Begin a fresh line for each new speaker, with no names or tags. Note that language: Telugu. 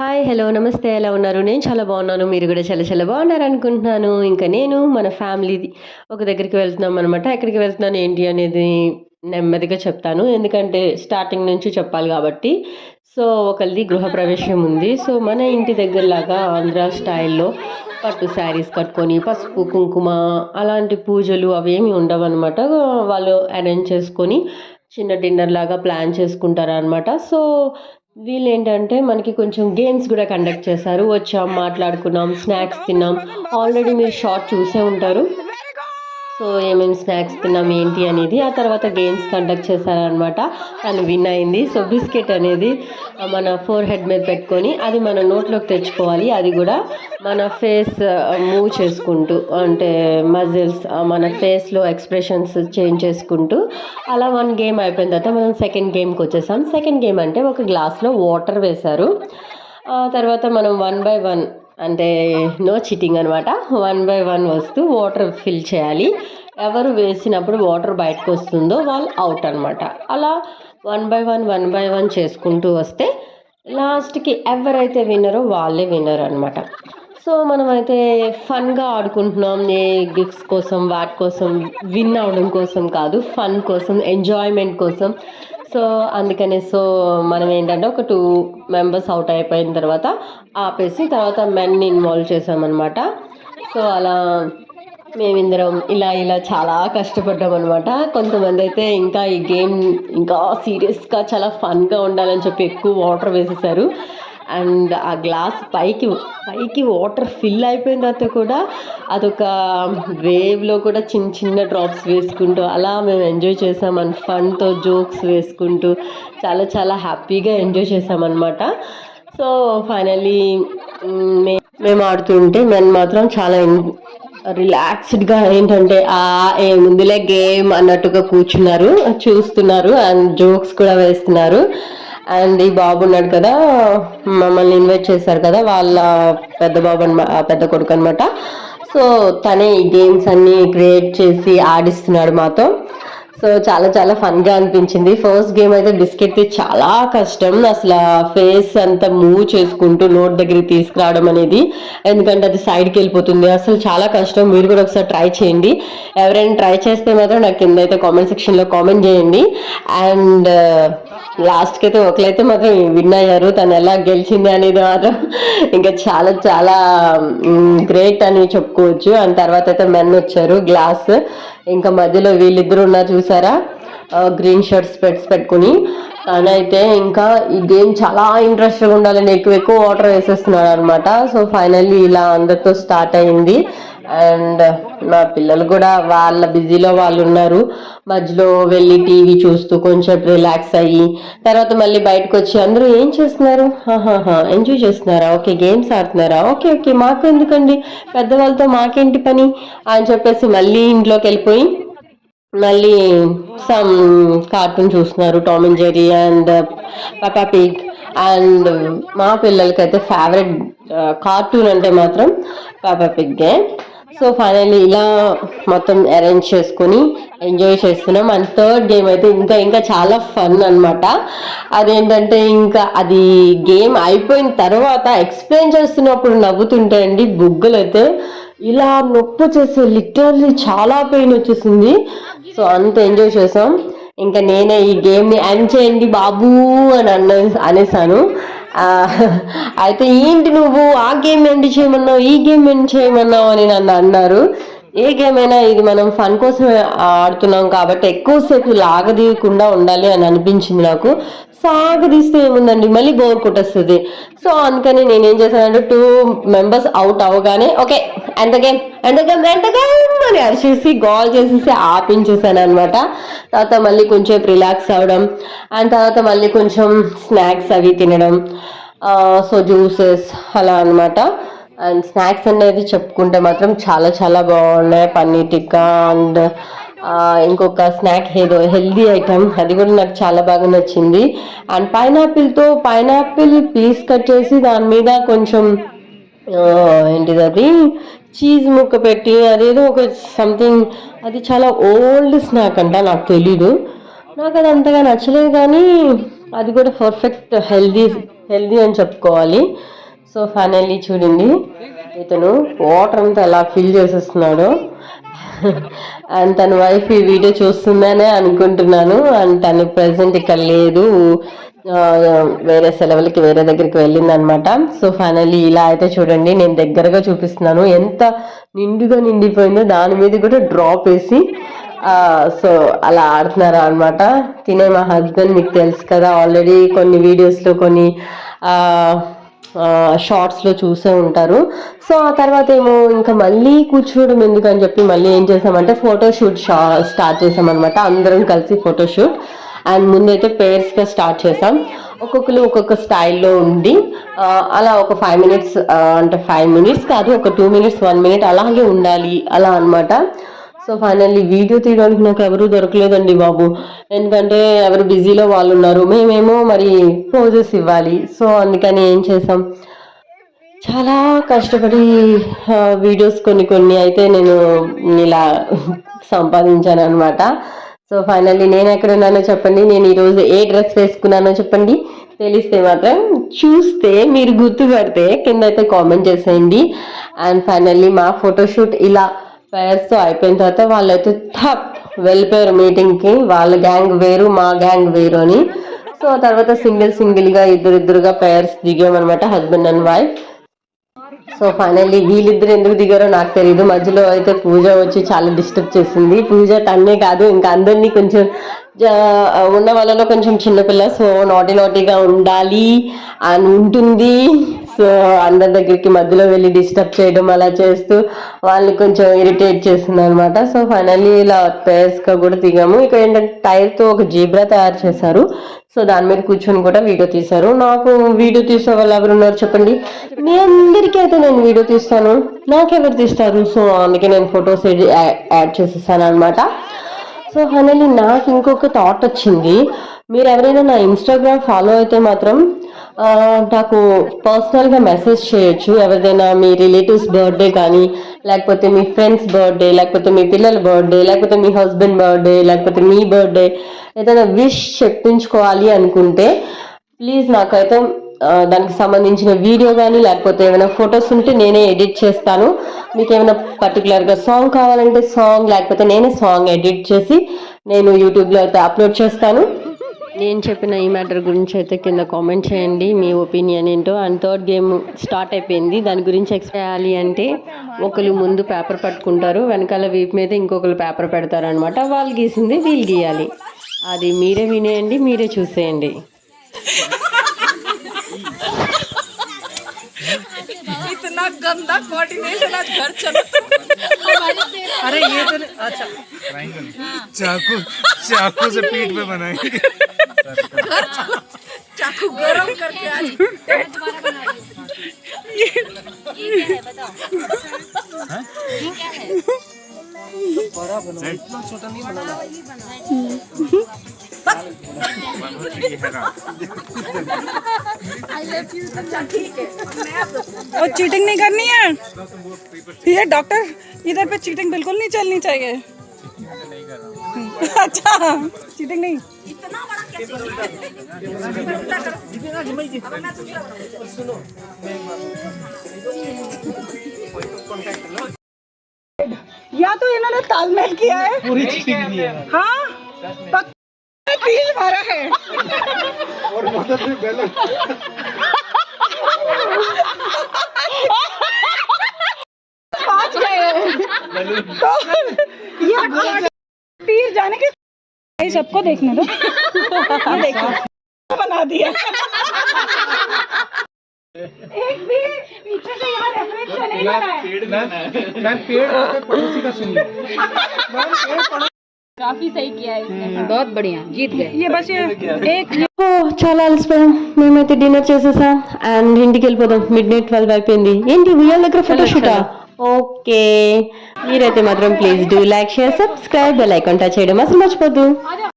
హాయ్ హలో నమస్తే ఎలా ఉన్నారు? నేను చాలా బాగున్నాను. మీరు కూడా చాలా చాలా బాగున్నారు అనుకుంటున్నాను. ఇంకా నేను మన ఫ్యామిలీ ఒక దగ్గరికి వెళ్తున్నాం అనమాట ఎక్కడికి వెళ్తున్నాను ఏంటి అనేది నెమ్మదిగా చెప్తాను. ఎందుకంటే స్టార్టింగ్ నుంచి చెప్పాలి కాబట్టి. సో ఒకరిది గృహప్రవేశం ఉంది. సో మన ఇంటి దగ్గరలాగా ఆంధ్ర స్టైల్లో పట్టు శారీస్ కట్టుకొని పసుపు కుంకుమ అలాంటి పూజలు అవేమి ఉండవు అనమాట వాళ్ళు అరేంజ్ చేసుకొని చిన్న డిన్నర్ లాగా ప్లాన్ చేసుకుంటారు అనమాట సో వీళ్ళు ఏంటంటే మనకి కొంచెం గేమ్స్ కూడా కండక్ట్ చేశారు. వచ్చాం మాట్లాడుకున్నాం స్నాక్స్ తిన్నాం. ఆల్రెడీ మీరు షార్ట్ చూసే ఉంటారు. సో ఏమేమి స్నాక్స్ తిన్నాం ఏంటి అనేది ఆ తర్వాత గేమ్స్ కండక్ట్ చేశారనమాట తను విన్ అయింది. సో బిస్కెట్ అనేది మన ఫోర్ హెడ్ మీద పెట్టుకొని అది మన నోట్లోకి తెచ్చుకోవాలి. అది కూడా మన ఫేస్ మూవ్ చేసుకుంటూ అంటే మజిల్స్ మన ఫేస్లో ఎక్స్ప్రెషన్స్ చేంజ్ చేసుకుంటూ అలా వన్ గేమ్ అయిపోయిన తర్వాత మనం సెకండ్ గేమ్కి వచ్చేసాం. సెకండ్ గేమ్ అంటే ఒక గ్లాస్లో వాటర్ వేశారు. తర్వాత మనం వన్ బై వన్ అంటే నో చిట్టింగ్ అనమాట వన్ బై వన్ వస్తూ వాటర్ ఫిల్ చేయాలి. ఎవరు వేసినప్పుడు వాటర్ బయటకు వస్తుందో వాళ్ళు అవుట్ అనమాట అలా one by one one by one చేసుకుంటూ వస్తే లాస్ట్కి ఎవరైతే విన్నరో వాళ్ళే విన్నర్ అనమాట సో మనమైతే ఫన్గా ఆడుకుంటున్నాం. ఏ గిఫ్ట్స్ కోసం వాటి కోసం విన్ అవడం కోసం కాదు ఫన్ కోసం ఎంజాయ్మెంట్ కోసం. సో అందుకనే సో మనం ఏంటంటే ఒక టూ మెంబర్స్ అవుట్ అయిపోయిన తర్వాత ఆపేసి తర్వాత మెన్ ఇన్వాల్వ్ చేసామన్నమాట సో అలా మేమిందరం ఇలా ఇలా చాలా కష్టపడ్డాం అనమాట కొంతమంది అయితే ఇంకా ఈ గేమ్ ఇంకా సీరియస్గా చాలా ఫన్గా ఉండాలని చెప్పి ఎక్కువ వాటర్ వేసేసారు. అండ్ ఆ గ్లాస్ పైకి పైకి వాటర్ ఫిల్ అయిపోయిన తర్వాత కూడా అదొక వేవ్లో కూడా చిన్న చిన్న డ్రాప్స్ వేసుకుంటూ అలా మేము ఎంజాయ్ చేసాం. అండ్ ఫన్తో జోక్స్ వేసుకుంటూ చాలా చాలా హ్యాపీగా ఎంజాయ్ చేసామన్నమాట సో ఫైనలీ మే మేము ఆడుతుంటే మేము మాత్రం చాలా రిలాక్స్డ్గా ఏంటంటే ఆ ఏ ముందులే గేమ్ అన్నట్టుగా కూర్చున్నారు చూస్తున్నారు అండ్ జోక్స్ కూడా వేస్తున్నారు. అండ్ ఈ బాబు ఉన్నాడు కదా మమ్మల్ని ఇన్వైట్ చేశారు కదా వాళ్ళ పెద్ద బాబు పెద్ద కొడుకు అనమాట. సో తనే ఈ గేమ్స్ అన్ని క్రియేట్ చేసి ఆడిస్తున్నాడు మాతో. సో చాలా చాలా ఫన్గా అనిపించింది. ఫస్ట్ గేమ్ అయితే బిస్కెట్ చాలా కష్టం. అసలు ఫేస్ అంతా మూవ్ చేసుకుంటూ నోట్ దగ్గరికి తీసుకురావడం అనేది ఎందుకంటే అది సైడ్కి వెళ్ళిపోతుంది. అసలు చాలా కష్టం. మీరు కూడా ఒకసారి ట్రై చేయండి. ఎవరైనా ట్రై చేస్తే మాత్రం నాకు కింద అయితే కామెంట్ సెక్షన్లో కామెంట్ చేయండి. అండ్ లాస్ట్కి అయితే ఒకరైతే మాత్రం విన్ అయ్యారు. తను ఎలా గెలిచింది అనేది మాత్రం ఇంకా చాలా చాలా గ్రేట్ అని చెప్పుకోవచ్చు. అండ్ తర్వాత అయితే మెన్ వచ్చారు గ్లాస్. ఇంకా మధ్యలో వీళ్ళిద్దరు ఉన్నారు చూసారా? గ్రీన్ షర్ట్స్ పెట్స్ పెట్టుకుని. తనైతే ఇంకా ఈ గేమ్ చాలా ఇంట్రెస్ట్గా ఉండాలని ఎక్కువ ఎక్కువ వాటర్ వేసేస్తున్నాడు అనమాట సో ఫైనల్లీ ఇలా అందరితో స్టార్ట్ అయింది. అండ్ మా పిల్లలు కూడా వాళ్ళ బిజీలో వాళ్ళు ఉన్నారు. మధ్యలో వెళ్ళి టీవీ చూస్తూ కొంచెం రిలాక్స్ అయ్యి తర్వాత మళ్ళీ బయటకు వచ్చి అందరూ ఏం చేస్తున్నారు? ఎంజాయ్ చేస్తున్నారా? ఓకే గేమ్స్ ఆడుతున్నారా? ఓకే ఓకే మాకు ఎందుకండి? పెద్దవాళ్ళతో మాకేంటి పని? అని చెప్పేసి మళ్ళీ ఇంట్లోకి వెళ్ళిపోయి మళ్ళీ సమ్ కార్టూన్ చూస్తున్నారు Tom and Jerry and Peppa Pig and మా పిల్లలకైతే ఫేవరెట్ కార్టూన్ అంటే మాత్రం పాపా పిగ్గే సో ఫైనల్లీ ఇలా మొత్తం అరేంజ్ చేసుకొని ఎంజాయ్ చేస్తున్నాం. అండ్ థర్డ్ గేమ్ అయితే ఇంకా ఇంకా చాలా ఫన్ అనమాట అదేంటంటే ఇంకా అది గేమ్ అయిపోయిన తర్వాత ఎక్స్ప్లెయిన్ చేస్తున్నప్పుడు నవ్వుతుంటే అండి బుగ్గలు అయితే ఇలా నొప్పి చేసే లిటరల్లీ చాలా పెయిన్ వచ్చేసింది. సో అంత ఎంజాయ్ చేసాం. ఇంకా నేనే ఈ గేమ్ని ఎండ్ చేయండి బాబు అని అన్న అనేసాను. అయితే ఏంటి నువ్వు? ఆ గేమ్ ఎండ్ చేయమన్నావు? ఈ గేమ్ ఎండ్ చేయమన్నావు అని నన్ను అన్నారు. ఏ గేమ్ అయినా ఇది మనం ఫన్ కోసం ఆడుతున్నాం కాబట్టి ఎక్కువసేపు లాగదీయకుండా ఉండాలి అని అనిపించింది నాకు. సాగదీస్తే ఏముందండి? మళ్ళీ బోర్ కొట్టేస్తుంది. సో అందుకని నేనేం చేశానంటే టూ మెంబర్స్ అవుట్ అవ్వగానే ఓకే ఎంత గేమ్ ఎంత గేమ్ ఎంత గేమ్ అని అరిచేసి గోల్ చేసేసి ఆపించేసాను అనమాట తర్వాత మళ్ళీ కొంచెం రిలాక్స్ అవ్వడం అండ్ తర్వాత మళ్ళీ కొంచెం స్నాక్స్ అవి తినడం సో జ్యూసెస్ అలా అనమాట అండ్ స్నాక్స్ అనేది చెప్పుకుంటే మాత్రం చాలా చాలా బాగున్నాయి. పన్నీర్ టిక్కా అండ్ ఇంకొక స్నాక్ ఏదో హెల్దీ ఐటమ్ అది కూడా నాకు చాలా బాగా నచ్చింది. అండ్ పైనాపిల్తో పైనాపిల్ పీస్ కట్ చేసి దాని మీద కొంచెం ఏంటిది అది? చీజ్ ముక్క పెట్టి అదేదో ఒక సంథింగ్ అది చాలా ఓల్డ్ స్నాక్ అంట నాకు తెలీదు. నాకు అది అంతగా నచ్చలేదు కానీ అది కూడా పర్ఫెక్ట్ హెల్దీ హెల్దీ అని చెప్పుకోవాలి. సో ఫైనల్లీ చూడండి ఇతను వాటర్ అంతా ఎలా ఫిల్ చేసేస్తున్నాడు. అండ్ తన వైఫ్ ఈ వీడియో చూస్తుందనే అనుకుంటున్నాను. అండ్ తను ప్రజెంట్ ఇక్కడ లేదు. వేరే సెలవులకి వేరే దగ్గరికి వెళ్ళింది అనమాట సో ఫైనల్లీ ఇలా అయితే చూడండి నేను దగ్గరగా చూపిస్తున్నాను. ఎంత నిండుగా నిండిపోయిందో దాని మీద కూడా డ్రాప్ వేసి సో అలా ఆడుతున్నారా అనమాట. తినే మా హస్బెండ్ మీకు తెలుసు కదా ఆల్రెడీ కొన్ని వీడియోస్లో కొన్ని షార్ట్స్లో చూసే ఉంటారు. సో ఆ తర్వాత ఏమో ఇంకా మళ్ళీ కూర్చోవడం ఎందుకని చెప్పి మళ్ళీ ఏం చేసామంటే ఫోటోషూట్ షా స్టార్ట్ చేసామన్నమాట. అందరం కలిసి ఫోటోషూట్ అండ్ ముందైతే పేర్స్గా స్టార్ట్ చేసాం. ఒక్కొక్కరు ఒక్కొక్క స్టైల్లో ఉండి అలా ఒక ఫైవ్ మినిట్స్ అంటే ఫైవ్ మినిట్స్ కాదు ఒక టూ మినిట్స్ వన్ మినిట్ అలాగే ఉండాలి అలా అనమాట సో ఫైనల్లీ వీడియో తీయడానికి నాకు ఎవరు దొరకలేదండి బాబు. ఎందుకంటే ఎవరు బిజీలో వాళ్ళు ఉన్నారు మేమేమో మరి పోజెస్ ఇవ్వాలి. సో అందుకని ఏం చేసాం? చాలా కష్టపడి వీడియోస్ కొన్ని కొన్ని అయితే నేను ఇలా సంపాదించాను అనమాట సో ఫైనల్లీ నేను ఎక్కడ ఉన్నానో చెప్పండి. నేను ఈరోజు ఏ డ్రెస్ వేసుకున్నానో చెప్పండి. తెలిస్తే మాత్రం చూస్తే మీరు గుర్తుపడితే కింద అయితే కామెంట్ చేసేయండి. అండ్ ఫైనల్లీ మా ఫోటోషూట్ ఇలా పేర్స్తో అయిపోయిన తర్వాత వాళ్ళైతే థప్ వెళ్ళిపోయారు మీటింగ్కి వాళ్ళ గ్యాంగ్ వేరు మా గ్యాంగ్ వేరు అని. సో తర్వాత సింగిల్ సింగిల్గా ఇద్దరు ఇద్దరుగా pairs దిగామన్నమాట husband and wife so finally వీళ్ళిద్దరు ఎందుకు దిగారో నాకు తెలియదు మధ్యలో అయితే పూజ వచ్చి చాలా డిస్టర్బ్ చేసింది. పూజ తన్నే కాదు ఇంకా అందరినీ కొంచెం ఉన్న వాళ్ళలో కొంచెం చిన్నపిల్ల సో నాటి నాటిగా ఉండాలి అని ఉంటుంది. సో అందరి దగ్గరికి మధ్యలో వెళ్ళి డిస్టర్బ్ చేయడం అలా చేస్తూ వాళ్ళని కొంచెం ఇరిటేట్ చేస్తుంది అనమాట సో ఫైనల్లీ ఇలా పేర్స్గా కూడా దిగాము. ఇక ఏంటంటే టైర్తో ఒక జీబ్రా తయారు చేశారు. సో దాని మీద కూర్చొని కూడా వీడియో తీశారు. నాకు వీడియో తీసే వాళ్ళు ఎవరు ఉన్నారు చెప్పండి? మీ అందరికీ అయితే నేను వీడియో తీస్తాను. నాకెవరు తీస్తారు? సో అందుకే నేను ఫొటోస్ యాడ్ చేసేసాను అనమాట సో ఫైనల్లీ నాకు ఇంకొక థాట్ వచ్చింది. మీరు ఎవరైనా నా ఇన్స్టాగ్రామ్ ఫాలో అయితే మాత్రం నాకు పర్సనల్గా మెసేజ్ చేయొచ్చు. ఎవరిదైనా మీ రిలేటివ్స్ బర్త్డే కానీ లేకపోతే మీ ఫ్రెండ్స్ బర్త్డే లేకపోతే మీ పిల్లల బర్త్డే లేకపోతే మీ హస్బెండ్ బర్త్డే లేకపోతే మీ బర్త్డే ఏదైనా విష్ చెప్పించుకోవాలి అనుకుంటే ప్లీజ్ నాకైతే దానికి సంబంధించిన వీడియో కానీ లేకపోతే ఏమైనా ఫొటోస్ ఉంటే నేనే ఎడిట్ చేస్తాను. మీకు ఏమైనా పర్టికులర్గా సాంగ్ కావాలంటే సాంగ్ లేకపోతే నేనే సాంగ్ ఎడిట్ చేసి నేను యూట్యూబ్లో అయితే అప్లోడ్ చేస్తాను. నేను చెప్పిన ఈ మ్యాటర్ గురించి అయితే కింద కామెంట్ చేయండి. మీ ఒపీనియన్ ఏంటో. అండ్ థర్డ్ గేమ్ స్టార్ట్ అయిపోయింది. దాని గురించి ఎక్స్ప్లెయిన్ చేయాలి అంటే ఒకరు ముందు పేపర్ పట్టుకుంటారు. వెనకాల వీపు మీద ఇంకొకరు పేపర్ పెడతారు అనమాట వాళ్ళు గీసింది వీళ్ళు గీయాలి. అది మీరే వినేయండి మీరే చూసేయండి.
इतना गंदा कोऑर्डिनेशन आज घर चलो अरे ये तो अच्छा।
चाकू चाकू से पीठ पे बनाएँगे।
चाकू गरम करके आज
और चीटिंग नहीं करनी है? ये डॉक्टर इधर पे चीटिंग बिल्कुल नहीं चलनी चाहिए। अच्छा चीटिंग नहीं। या तो इन्होंने तालमेल किया है। पूरी चीटिंग किया है। हाँ तिल भरा है पाँच गए तो ये तीर जाने के सबको देखने दो। ये देखो। बना दिया। एक भी पीछे से यहाँ रेफरेंस नहीं है
मैं पेड़ और पड़ोसी का सुन लिया
बहुत बढ़िया जीत गए
ये बस ये एक
ఓ చాలా అలసిపోయాం మేమైతే డిన్నర్ చేసేసాం అండ్ ఇంటికి వెళ్ళిపోదాం మిడ్ నైట్ ట్వెల్వ్ అయిపోయింది ఏంటి ఉయ్యాల దగ్గర ఫోటోషూటా ఓకే మీరైతే మాత్రం please do like share subscribe bell icon touch చేయడం అసలు మర్చిపోద్దు